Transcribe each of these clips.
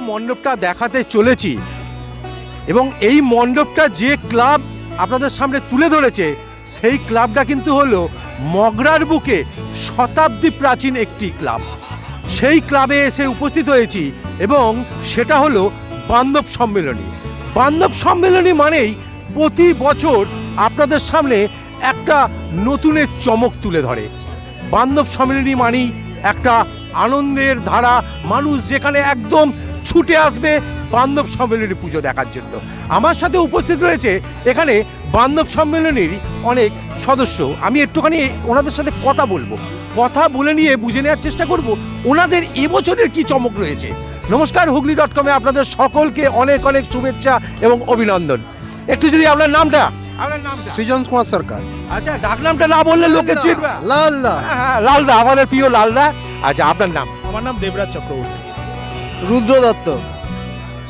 মণ্ডপটা দেখাতে চলেছি। এবং এই মণ্ডপটা যে ক্লাব আপনাদের সামনে তুলে ধরেছে, সেই ক্লাবটা কিন্তু হলো মগরার বুকে শতাব্দী প্রাচীন একটি ক্লাব। সেই ক্লাবে এসে উপস্থিত হয়েছি এবং সেটা হলো বান্ধব সম্মেলনী। বান্ধব সম্মেলনী মানেই প্রতি বছর আপনাদের সামনে একটা নতুনের চমক তুলে ধরে। বান্ধব সম্মেলনী মানেই একটা আনন্দের ধারা, মানুষ যেখানে একদম ছুটে আসবে বান্ধব সম্মেলনী পুজো দেখার জন্য। আমার সাথে উপস্থিত রয়েছে এখানে বান্ধব সম্মেলনীর অনেক সদস্য। আমি একটুখানি ওনাদের সাথে কথা বলব। কথা বলে নিয়ে বুঝে নেওয়ার চেষ্টা করব ওনাদের এবছরের কি চমক রয়েছে। নমস্কার হুগলি ডট কমে আপনাদের সকলকে অনেক অনেক শুভেচ্ছা এবং অভিনন্দন। একটু যদি আপনার নামটা। আপনার নামটা? সৃজন কুমার সরকার। আচ্ছা ডাক নামটা না বললে লোকে চিনবে। লাল লাল হ্যাঁ, হ্যাঁ, লালদা আমাদের প্রিয় লালদা। আচ্ছা আপনার নাম? আমার নাম দেবরাজ চক্রবর্তী। রুদ্র দত্ত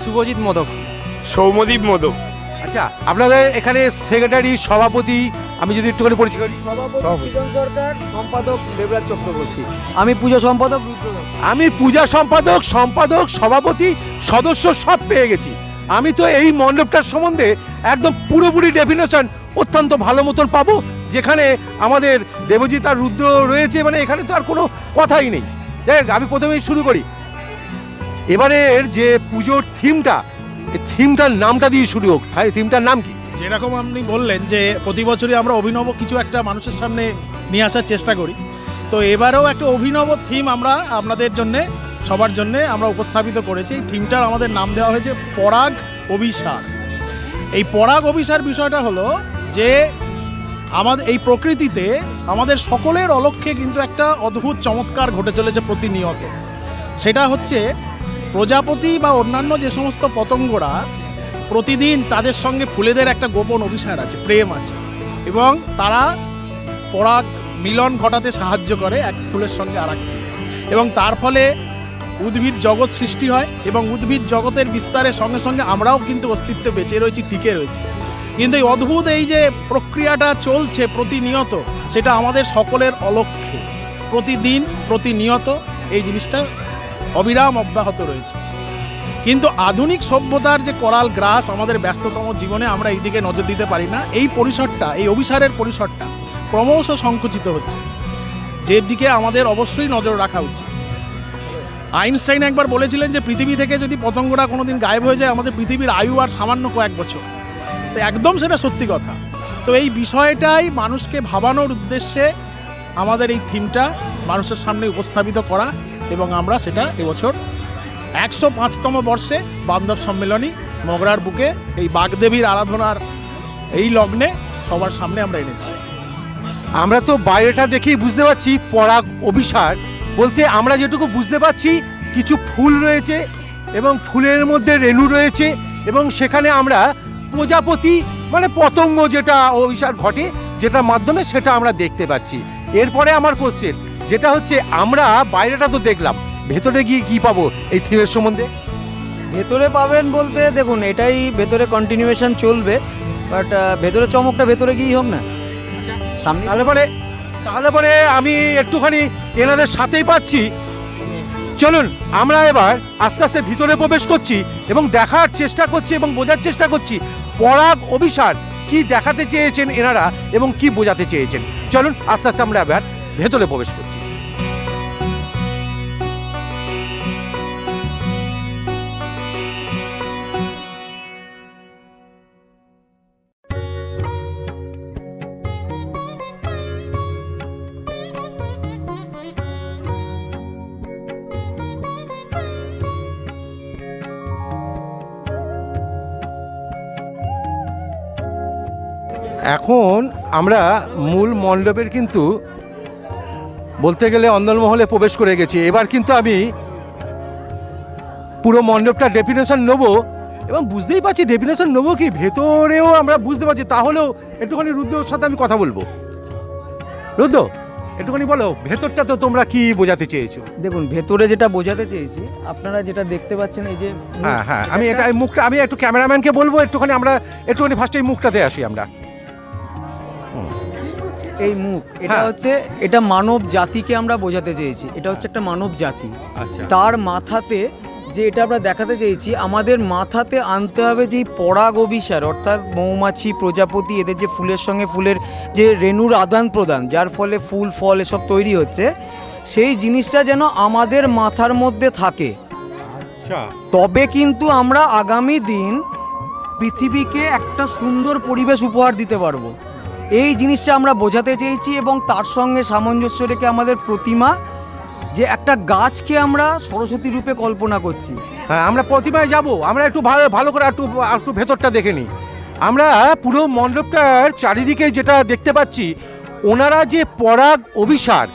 শুভজিৎ মোদক। সৌমদীপ মোদক। আচ্ছা আপনাদের এখানে সেক্রেটারি সভাপতি আমি যদি একটুখানি পরিচয় করি। সভাপতি সৃজন সরকার সম্পাদক দেবরাজ চক্রবর্তী। আমি পূজা সম্পাদক রুদ্র দত্ত আমি পূজা সম্পাদক সম্পাদক সভাপতি সদস্য সব পেয়ে গেছি। আমি তো এই মণ্ডপটার সম্বন্ধে একদম পুরোপুরি ডেফিনেশন অত্যন্ত ভালো মতন পাবো যেখানে আমাদের দেবজিৎ আর রুদ্র রয়েছে মানে এখানে তো আর কোনো কথাই নেই। দেখ আমি প্রথমেই শুরু করি। এবারের যে পুজোর থিমটা থিমটার নামটা দিয়ে শুরু হোক। তাই থিমটার নাম কি? যেরকম আপনি বললেন যে প্রতি বছরই আমরা অভিনব কিছু একটা মানুষের সামনে নিয়ে আসার চেষ্টা করি, তো এবারেও একটা অভিনব থিম আমরা আপনাদের জন্য, সবার জন্য আমরা উপস্থাপিত করেছি। এই থিমটার আমাদের নাম দেওয়া হয়েছে পরাগ অভিসার। এই পরাগ অভিসার বিষয়টা হলো যে আমাদের এই প্রকৃতিতে আমাদের সকলের অলক্ষ্যে কিন্তু একটা অদ্ভুত চমৎকার ঘটে চলেছে প্রতিনিয়ত। সেটা হচ্ছে প্রজাপতি বা অন্যান্য যে সমস্ত পতঙ্গরা প্রতিদিন তাদের সঙ্গে ফুলেদের একটা গোপন অভিসার আছে, প্রেম আছে। এবং তারা পরাগ মিলন ঘটাতে সাহায্য করে এক ফুলের সঙ্গে আর এবং তার ফলে উদ্ভিদ জগৎ সৃষ্টি হয় এবং উদ্ভিদ জগতের বিস্তারের সঙ্গে সঙ্গে আমরাও কিন্তু অস্তিত্ব বেঁচে রয়েছি, টিকে রয়েছি। কিন্তু এই অদ্ভুত এই যে প্রক্রিয়াটা চলছে প্রতিনিয়ত, সেটা আমাদের সকলের অলক্ষ্যে। প্রতিদিন প্রতিনিয়ত এই জিনিসটা অবিরাম অব্যাহত রয়েছে। কিন্তু আধুনিক সভ্যতার যে করাল গ্রাস আমাদের ব্যস্ততম জীবনে আমরা এই দিকে নজর দিতে পারি না, এই পরিসরটা, এই অভিসারের পরিসরটা ক্রমশ সংকুচিত হচ্ছে। যে দিকে আমাদের অবশ্যই নজর রাখা উচিত। আইনস্টাইন একবার বলেছিলেন যে পৃথিবী থেকে যদি পতঙ্গরা কোনোদিন গায়েব হয়ে যায়, আমাদের পৃথিবীর আয়ু আর সামান্য কয়েক বছর। তো একদম সেটা সত্যি কথা। তো এই বিষয়টাই মানুষকে ভাবানোর উদ্দেশ্যে আমাদের এই থিমটা মানুষের সামনে উপস্থাপিত করা এবং আমরা সেটা এবছর একশো পাঁচতম বর্ষে বান্ধব সম্মেলনী মগরার বুকে এই বাগদেবীর আরাধনার এই লগ্নে সবার সামনে আমরা এনেছি। আমরা তো বাইরেটা দেখেই বুঝতে পারছি পরাগ অভিসার বলতে আমরা যেটুকু বুঝতে পারছি, কিছু ফুল রয়েছে এবং ফুলের মধ্যে রেণু রয়েছে এবং সেখানে আমরা প্রজাপতি মানে পতঙ্গ যেটা অভিসার ঘটে যেটার মাধ্যমে সেটা আমরা দেখতে পাচ্ছি। এরপরে আমার কোশ্চেন যেটা হচ্ছে আমরা বাইরেটা তো দেখলাম। ভেতরে গিয়ে কি পাবো এই থিমের সম্বন্ধে? ভেতরে পাবেন বলতে দেখুন এটাই ভেতরে কন্টিনিউয়েশন চলবে বাট ভেতরে চমকটা ভেতরে গিয়েই হোক না। সামনে তাহলে পরে তাহলে পরে আমি একটুখানি এনাদের সাথেই পাচ্ছি। চলুন আমরা এবার আস্তে আস্তে ভিতরে প্রবেশ করছি এবং দেখার চেষ্টা করছি এবং বোঝার চেষ্টা করছি পরাগ অভিসার কি দেখাতে চেয়েছেন এনারা এবং কি বোঝাতে চেয়েছেন। চলুন আস্তে আস্তে আমরা এবার ভেতরে প্রবেশ করছি। এখন আমরা মূল মণ্ডপের কিন্তু বলতে গেলে অন্দরমহলে প্রবেশ করে গেছি। এবার কিন্তু আমি পুরো মণ্ডপটা ডেফিনেশন নেব এবং বুঝতেই পারছি ডেফিনেশন নেব কি? ভেতরেও আমরা বুঝতে পারছি। তাহলেও একটুখানি রুদ্রর সাথে আমি কথা বলব। রুদ্র একটুখানি বলো ভেতরটা তো তোমরা কি বোঝাতে চেয়েছো? দেখুন ভেতরে যেটা বোঝাতে চেয়েছি আপনারা যেটা দেখতে পাচ্ছেন এই যে হ্যাঁ হ্যাঁ আমি এটা মুখটা আমি একটু ক্যামেরাম্যানকে বলব একটুখানি আমরা একটুখানি ফার্স্টে এই মুখটাতে আসি আমরা। এই মুখ এটা হ্যাঁ। হচ্ছে এটা মানব জাতিকে আমরা বোঝাতে চেয়েছি। এটা হচ্ছে একটা মানব জাতি। আচ্ছা। তার মাথাতে যে এটা আমরা দেখাতে চেয়েছি আমাদের মাথাতে আনতে হবে যে এই পরাগ অভিসার অর্থাৎ মৌমাছি প্রজাপতি এদের যে ফুলের সঙ্গে ফুলের যে রেণুর আদান প্রদান যার ফলে ফুল ফল এসব তৈরি হচ্ছে সেই জিনিসটা যেন আমাদের মাথার মধ্যে থাকে। আচ্ছা। তবে কিন্তু আমরা আগামী দিন পৃথিবীকে একটা সুন্দর পরিবেশ উপহার দিতে পারব। এই জিনিসটা আমরা বোঝাতে চেয়েছি এবং তার সঙ্গে সামঞ্জস্য রেখে আমাদের প্রতিমা, যে একটা গাছকে আমরা সরস্বতী রূপে কল্পনা করছি। হ্যাঁ আমরা প্রতিমায় যাব। আমরা একটু ভালো ভালো করে একটু একটু ভেতরটা দেখে নিই। আমরা পুরো মণ্ডপটার চারিদিকে যেটা দেখতে পাচ্ছি, ওনারা যে পরাগ অভিসার,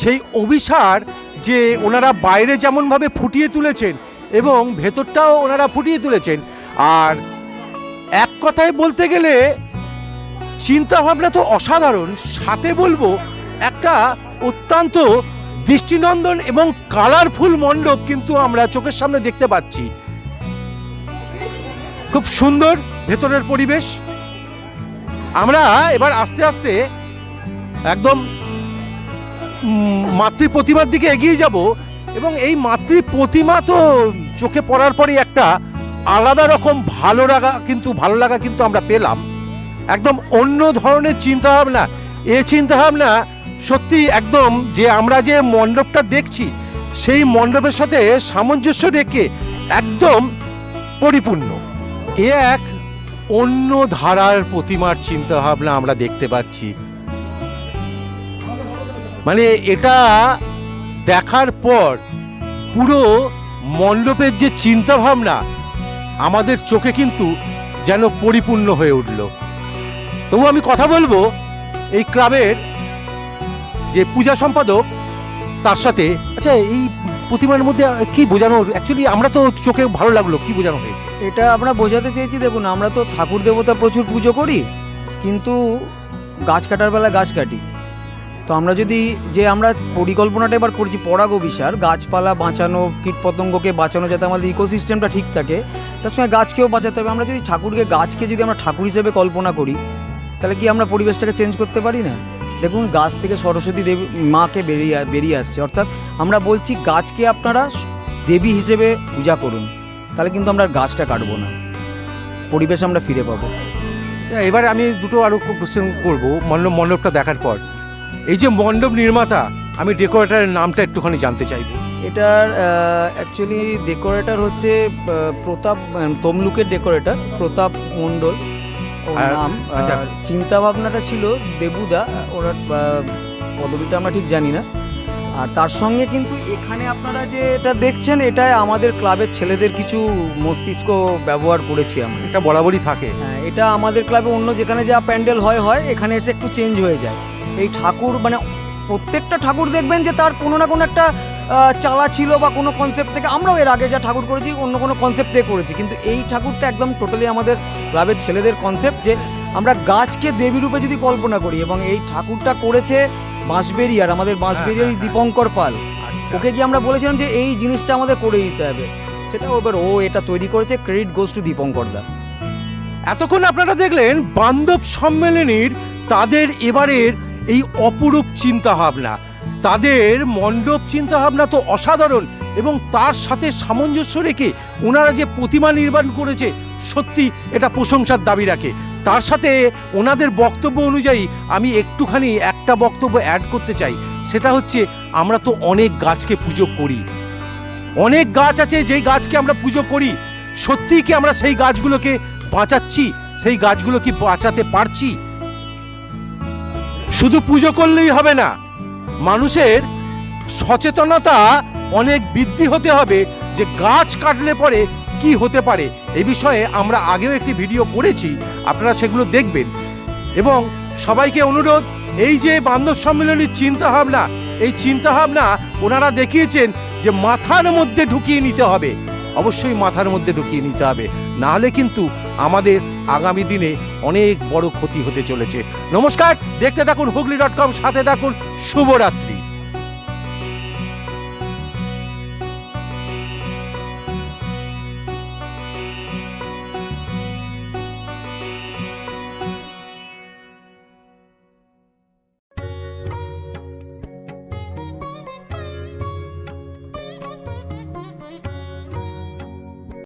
সেই অভিসার যে ওনারা বাইরে যেমনভাবে ফুটিয়ে তুলেছেন এবং ভেতরটাও ওনারা ফুটিয়ে তুলেছেন। আর এক কথায় বলতে গেলে চিন্তা ভাবনা তো অসাধারণ। সাথে বলব, একটা অত্যন্ত দৃষ্টিনন্দন এবং কালারফুল মণ্ডপ কিন্তু আমরা চোখের সামনে দেখতে পাচ্ছি। খুব সুন্দর ভেতরের পরিবেশ। আমরা এবার আস্তে আস্তে একদম মাতৃ প্রতিমার দিকে এগিয়ে যাব এবং এই মাতৃ প্রতিমা তো চোখে পড়ার পরই একটা আলাদা রকম ভালো লাগা কিন্তু, ভালো লাগা কিন্তু আমরা পেলাম। একদম অন্য ধরনের চিন্তা ভাবনা এ চিন্তা ভাবনা সত্যি একদম যে আমরা যে মণ্ডপটা দেখছি, সেই মণ্ডপের সাথে সামঞ্জস্য রেখে একদম পরিপূর্ণ। এ এক অন্য ধারার প্রতিমার চিন্তা ভাবনা আমরা দেখতে পাচ্ছি। মানে এটা দেখার পর পুরো মণ্ডপের যে চিন্তা ভাবনা আমাদের চোখে কিন্তু যেন পরিপূর্ণ হয়ে উঠল। তবু আমি কথা বলব, এই ক্লাবের যে পূজা সম্পাদক, তার সাথে। আচ্ছা এই প্রতিমার মধ্যে কি বোঝানো অ্যাকচুয়ালি আমরা তো চোখে ভালো লাগল, কি বোঝানো হয়েছে? এটা আমরা বোঝাতে চেয়েছি, দেখুন, আমরা তো ঠাকুর দেবতা প্রচুর পুজো করি, কিন্তু গাছ কাটার বেলা গাছ কাটি। তো আমরা যদি যে আমরা পরিকল্পনাটা এবার করছি, পরাগ অভিসার, গাছপালা বাঁচানো, কীটপতঙ্গকে বাঁচানো যাতে আমাদের ইকোসিস্টেমটা ঠিক থাকে, তার সঙ্গে গাছকেও বাঁচাতে হবে। আমরা যদি ঠাকুরকে, গাছকে যদি আমরা ঠাকুর হিসেবে কল্পনা করি তাহলে কি আমরা পরিবেশটাকে চেঞ্জ করতে পারি না? দেখুন গাছ থেকে সরস্বতী দেবী মাকে বেরিয়ে বেরিয়ে আসছে। অর্থাৎ আমরা বলছি গাছকে আপনারা দেবী হিসেবে পূজা করুন। তাহলে কিন্তু আমরা গাছটা কাটবো না। পরিবেশ আমরা ফিরে পাবো। আচ্ছা, এবার আমি দুটো আরও কোশ্চেন করব। মণ্ডপ মণ্ডপটা দেখার পর। এই যে মণ্ডপ নির্মাতা আমি ডেকোরেটরের নামটা একটুখানি জানতে চাইব। এটার অ্যাকচুয়ালি ডেকোরেটর হচ্ছে প্রতাপ তমলুকের ডেকোরেটর প্রতাপ মণ্ডল। নাম আচ্ছা। চিন্তা ভাবনাটা ছিল দেবুদা আহ, পদবিটা আমরা ঠিক জানি না। আর তার সঙ্গে কিন্তু এখানে আপনারা যে এটা দেখছেন এটাই আমাদের ক্লাবের ছেলেদের কিছু মস্তিষ্ক ব্যবহার করেছি আমরা। এটা বরাবরই থাকে। হ্যাঁ এটা আমাদের ক্লাবে অন্য যেখানে যা প্যান্ডেল হয় হয় এখানে এসে একটু চেঞ্জ হয়ে যায়। এই ঠাকুর মানে প্রত্যেকটা ঠাকুর দেখবেন যে তার কোনো না কোনো একটা চালা ছিল বা কোনো কনসেপ্ট থেকে আমরাও এর আগে যা ঠাকুর করেছি অন্য কোনো কনসেপ্ট থেকে করেছি। কিন্তু এই ঠাকুরটা একদম টোটালি আমাদের ক্লাবের ছেলেদের কনসেপ্ট যে আমরা গাছকে দেবী রূপে যদি কল্পনা করি এবং এই ঠাকুরটা করেছে বাঁশবেরিয়ার আমাদের বাঁশবেরিয়ারই দীপঙ্কর পাল। ওকে গিয়ে আমরা বলেছিলাম যে এই জিনিসটা আমাদের করে দিতে হবে। সেটা এবার ও এটা তৈরি করেছে ক্রেডিট গোস টু দীপঙ্কর দা। এতক্ষণ আপনারা দেখলেন বান্ধব সম্মেলনীর তাদের এবারের এই অপরূপ চিন্তা ভাবনা তাদের মণ্ডপ চিন্তা ভাবনা তো অসাধারণ এবং তার সাথে সামঞ্জস্য রেখে ওনারা যে প্রতিমা নির্মাণ করেছে, সত্যি এটা প্রশংসার দাবি রাখে। তার সাথে ওনাদের বক্তব্য অনুযায়ী আমি একটুখানি একটা বক্তব্য অ্যাড করতে চাই। সেটা হচ্ছে, আমরা তো অনেক গাছকে পুজো করি। অনেক গাছ আছে যেই গাছকে আমরা পুজো করি। সত্যিই কি আমরা সেই গাছগুলোকে বাঁচাচ্ছি? সেই গাছগুলো কি বাঁচাতে পারছি? শুধু পুজো করলেই হবে না। মানুষের সচেতনতা অনেক বৃদ্ধি হতে হবে যে গাছ কাটলে পরে কি হতে পারে। এ বিষয়ে আমরা আগেও একটি ভিডিও করেছি, আপনারা সেগুলো দেখবেন। এবং সবাইকে অনুরোধ, এই যে বান্ধব সম্মেলনের চিন্তা ভাবনা এই চিন্তা ভাবনা ওনারা দেখিয়েছেন যে মাথার মধ্যে ঢুকিয়ে নিতে হবে। অবশ্যই মাথার মধ্যে ঢুকিয়ে নিতে হবে। নাহলে কিন্তু আমাদের আগামী দিনে অনেক বড় ক্ষতি হতে চলেছে। নমস্কার, দেখতে থাকুন হুগলি ডট কম, সাথে থাকুন শুভরাত্রি।